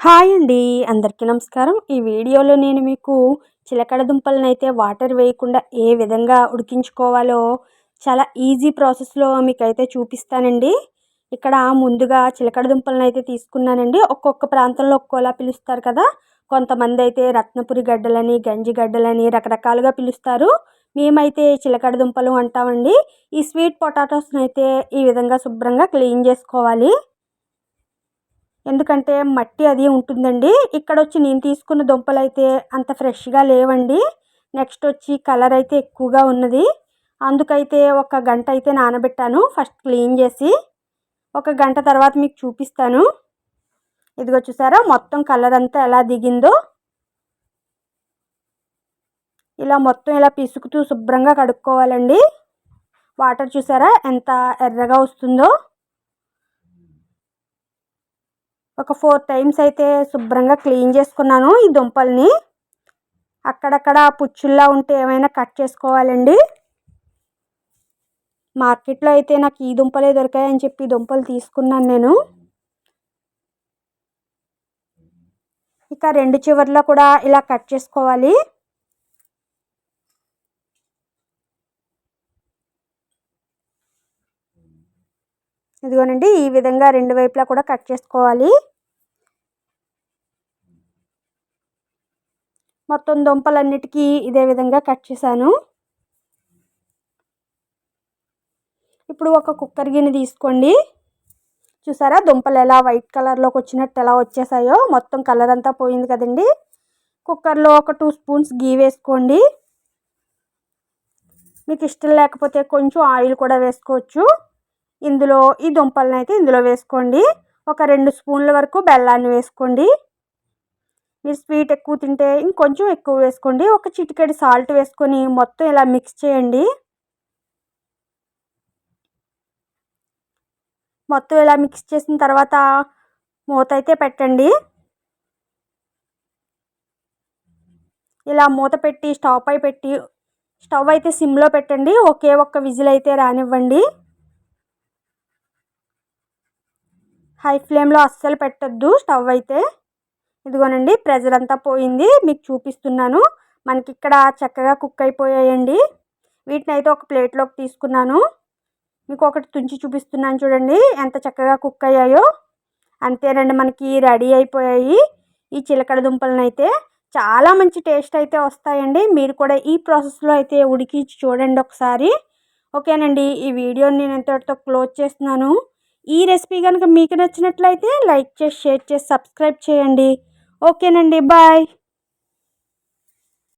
Hi అండి అందరికీ నమస్కారం. ఈ వీడియోలో నేను మీకు చిలకడ దుంపలను అయితే వాటర్ వేయకుండా ఏ విధంగా ఉడికించుకోవాలో చాలా ఈజీ ప్రాసెస్లో మీకు అయితే చూపిస్తానండి. ఇక్కడ ముందుగా చిలకడ దుంపలను అయితే తీసుకున్నానండి. ఒక్కొక్క ప్రాంతంలో ఒక్కోలా పిలుస్తారు కదా. కొంతమంది అయితే రత్నపురి గడ్డలని గంజి గడ్డలని రకరకాలుగా పిలుస్తారు. మేమైతే చిలకడ దుంపలు అంటామండి. ఈ స్వీట్ పొటాటోస్ని అయితే ఈ విధంగా శుభ్రంగా క్లీన్ చేసుకోవాలి. ఎందుకంటే మట్టి అది ఉంటుందండి. ఇక్కడ వచ్చి నేను తీసుకున్న దుంపలు అయితే అంత ఫ్రెష్గా లేవండి. నెక్స్ట్ వచ్చి కలర్ అయితే ఎక్కువగా ఉన్నది. అందుకైతే ఒక గంట అయితే నానబెట్టాను ఫస్ట్ క్లీన్ చేసి. ఒక గంట తర్వాత మీకు చూపిస్తాను. ఇదిగో చూసారా మొత్తం కలర్ అంతా ఎలా దిగిందో. ఇలా మొత్తం ఇలా పిసుకుతూ శుభ్రంగా కడుక్కోవాలండి. వాటర్ చూసారా ఎంత ఎర్రగా వస్తుందో. ఒక ఫోర్ టైమ్స్ అయితే శుభ్రంగా క్లీన్ చేసుకున్నాను ఈ దుంపల్ని. అక్కడక్కడ పుచ్చుల్లా ఉంటే ఏమైనా కట్ చేసుకోవాలండి. మార్కెట్లో అయితే నాకు ఈ దుంపలే దొరికాయని చెప్పి దుంపలు తీసుకున్నాను నేను. ఇక రెండు చివర్లో కూడా ఇలా కట్ చేసుకోవాలి. ఇదిగోనండి ఈ విధంగా రెండు వైపులా కూడా కట్ చేసుకోవాలి. మొత్తం దుంపలన్నిటికీ ఇదే విధంగా కట్ చేశాను. ఇప్పుడు ఒక కుక్కర్ గిన్నె తీసుకోండి. చూసారా? దుంపలు ఎలా వైట్ కలర్లోకి వచ్చినట్టు ఎలా వచ్చేసాయో మొత్తం కలర్ అంతా పోయింది కదండి. కుక్కర్లో ఒక టూ స్పూన్స్ గీ వేసుకోండి. మీకు ఇష్టం లేకపోతే కొంచెం ఆయిల్ కూడా వేసుకోవచ్చు. ఇందులో ఈ దుంపలను అయితే ఇందులో వేసుకోండి. ఒక రెండు స్పూన్ల వరకు బెల్లాన్ని వేసుకోండి. మీరు స్వీట్ ఎక్కువ తింటే ఇంకొంచెం ఎక్కువ వేసుకోండి. ఒక చిటికెడు సాల్ట్ వేసుకొని మొత్తం ఇలా మిక్స్ చేయండి. మొత్తం ఇలా మిక్స్ చేసిన తర్వాత మూత అయితే పెట్టండి. ఇలా మూత పెట్టి స్టవ్ పై పెట్టి స్టవ్ అయితే సిమ్లో పెట్టండి. ఒకే ఒక్క విజిల్ అయితే రానివ్వండి. హై ఫ్లేమ్లో అస్సలు పెట్టద్దు స్టవ్ అయితే. ఇదిగోనండి ప్రెజర్ పోయింది. మీకు చూపిస్తున్నాను. మనకి ఇక్కడ చక్కగా కుక్ అయిపోయాయండి. వీటిని అయితే ఒక ప్లేట్లోకి తీసుకున్నాను. మీకు ఒకటి తుంచి చూపిస్తున్నాను చూడండి ఎంత చక్కగా కుక్ అయ్యాయో. అంతేనండి మనకి రెడీ అయిపోయాయి ఈ చిలకడ దుంపలను అయితే చాలా మంచి టేస్ట్ అయితే వస్తాయండి. మీరు కూడా ఈ ప్రాసెస్లో అయితే ఉడికించి చూడండి ఒకసారి. ఓకేనండి ఈ వీడియోని నేను ఎంతటితో క్లోజ్ చేస్తున్నాను. ఈ రెసిపీ కనుక మీకు నచ్చినట్లయితే లైక్ చేసి షేర్ చేసి సబ్స్క్రైబ్ చేయండి. ఓకేనండి బాయ్.